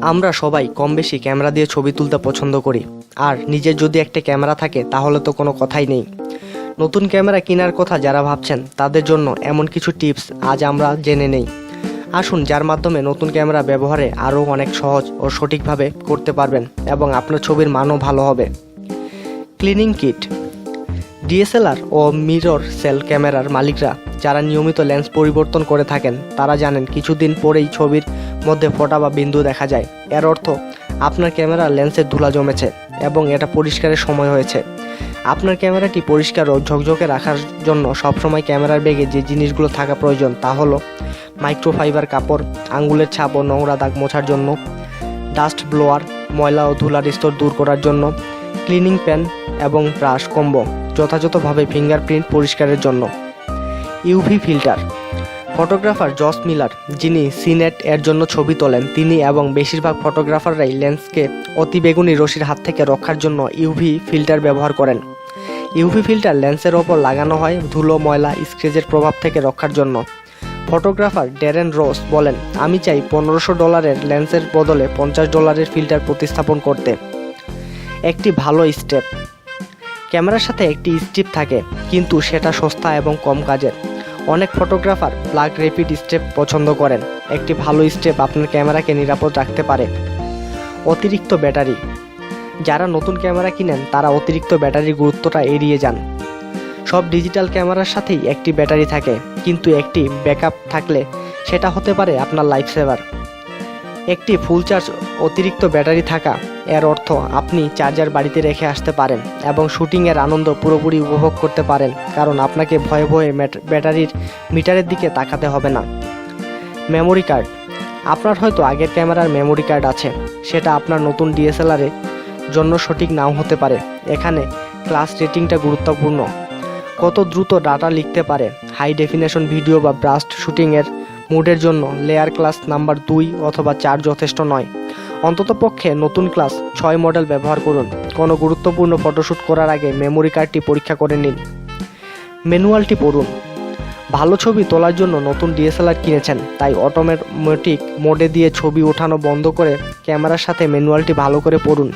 আমরা সবাই কম বেশি ক্যামেরা দিয়ে ছবি তুলতে পছন্দ করি। আর নিজের যদি একটা ক্যামেরা থাকে, তাহলে তো কোনো কথাই নেই। নতুন ক্যামেরা কেনার কথা যারা ভাবছেন, তাদের জন্য এমন কিছু টিপস আজ আমরা জেনে নেই। আসুন, যার মাধ্যমে নতুন ক্যামেরা ব্যবহারে আরও অনেক সহজ ও সঠিকভাবে করতে পারবেন এবং আপনার ছবির মানও ভালো হবে। Cleaning kit. ডিএসএলআর ও মিরর সেল ক্যামেরার মালিকরা যারা নিয়মিত লেন্স পরিবর্তন করে থাকেন, তারা জানেন কিছুদিন পরেই ছবির মধ্যে ফোঁটা বা বিন্দু দেখা যায়। এর অর্থ, আপনার ক্যামেরার লেন্সে ধুলা জমেছে এবং এটা পরিষ্কারের সময় হয়েছে। আপনার ক্যামেরাটি পরিষ্কার ও ঝকঝকে রাখার জন্য সবসময় ক্যামেরার ব্যাগে যে জিনিসগুলো থাকা প্রয়োজন তা হলো মাইক্রোফাইবার কাপড়, আঙ্গুলের ছাপ ও নোংরা দাগ মোছার জন্য, ডাস্ট ব্লোয়ার, ময়লা ও ধুলার স্তর দূর করার জন্য, ক্লিনিং প্যান এবং ব্রাশ কম্বো। যথাযথভাবে ফিঙ্গারপ্রিন্ট পরিষ্কারের জন্য। UV filter. Photographer Josh Miller, যিনি সিনেট এর জন্য ছবি তোলেন, তিনি এবং বেশিরভাগ ফটোগ্রাফাররাই লেন্সকে অতিবেগুনি রশ্মির হাত থেকে রক্ষার জন্য ইউভি ফিল্টার ব্যবহার করেন। ইউভি ফিল্টার লেন্সের ওপর লাগানো হয় ধুলো, ময়লা, স্ক্রেচের প্রভাব থেকে রক্ষার জন্য। ফটোগ্রাফার ড্যারেন রোস বলেন, আমি চাই পনেরোশো ডলারের লেন্সের বদলে পঞ্চাশ ডলারের ফিল্টার প্রতিস্থাপন করতে। একটি ভালো স্টেপ। ক্যামেরার সাথে একটি স্ট্রিপ থাকে, কিন্তু সেটা সস্তা এবং কম কাজের। অনেক ফটোগ্রাফার প্লাগ রেপিড স্টেপ পছন্দ করেন। একটি ভালো স্টেপ আপনার ক্যামেরাকে নিরাপদ রাখতে পারে। অতিরিক্ত ব্যাটারি। যারা নতুন ক্যামেরা কিনেন, তারা অতিরিক্ত ব্যাটারির গুরুত্বটা এড়িয়ে যান। সব ডিজিটাল ক্যামেরার সাথেই একটি ব্যাটারি থাকে, কিন্তু একটি ব্যাকআপ থাকলে সেটা হতে পারে আপনার লাইফ সেভার একটি ফুল চার্জ অতিরিক্ত ব্যাটারি থাকা এর অর্থ আপনি চার্জার বাড়িতে রেখে আসতে পারেন এবং শুটিংয়ের আনন্দ পুরোপুরি উপভোগ করতে পারেন, কারণ আপনাকে ভয়ে ভয়ে ব্যাটারির মিটারের দিকে তাকাতে হবে না। Memory card. আপনার হয়তো আগের ক্যামেরার মেমোরি কার্ড আছে, সেটা আপনার নতুন ডিএসএলআরের জন্য সঠিক নাও হতে পারে। এখানে ক্লাস রেটিংটা গুরুত্বপূর্ণ। কত দ্রুত ডাটা লিখতে পারে, হাই ডেফিনেশন ভিডিও বা ব্রাস্ট শুটিংয়ের মুডের জন্য লেয়ার ক্লাস নাম্বার দুই অথবা চার যথেষ্ট নয়। অন্ততপক্ষে নতুন ক্লাস ছয় মডেল ব্যবহার করুন। কোনো গুরুত্বপূর্ণ ফটোশ্যুট করার আগে মেমোরি কার্ডটি পরীক্ষা করে নিন। ম্যানুয়ালটি পড়ুন। ভালো ছবি তোলার জন্য নতুন ডিএসএলআর কিনেছেন, তাই অটোমেটিক মোডে দিয়ে ছবি ওঠানো বন্ধ করে ক্যামেরার সাথে ম্যানুয়ালটি ভালো করে পড়ুন,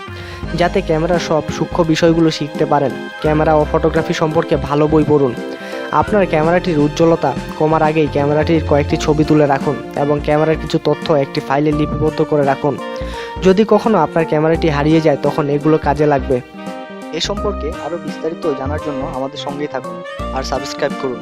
যাতে ক্যামেরার সব সূক্ষ্ম বিষয়গুলো শিখতে পারেন। ক্যামেরা ও ফটোগ্রাফি সম্পর্কে ভালো বই পড়ুন। আপনার ক্যামেরাটির উজ্জ্বলতা কমার আগেই ক্যামেরাটির কয়েকটি ছবি তুলে রাখুন এবং ক্যামেরার কিছু তথ্য একটি ফাইলে লিপিবদ্ধ করে রাখুন। যদি কখনো আপনার ক্যামেরাটি হারিয়ে যায়, তখন এগুলো কাজে লাগবে। এ সম্পর্কে আরও বিস্তারিত জানার জন্য আমাদের সঙ্গেই থাকুন আর সাবস্ক্রাইব করুন।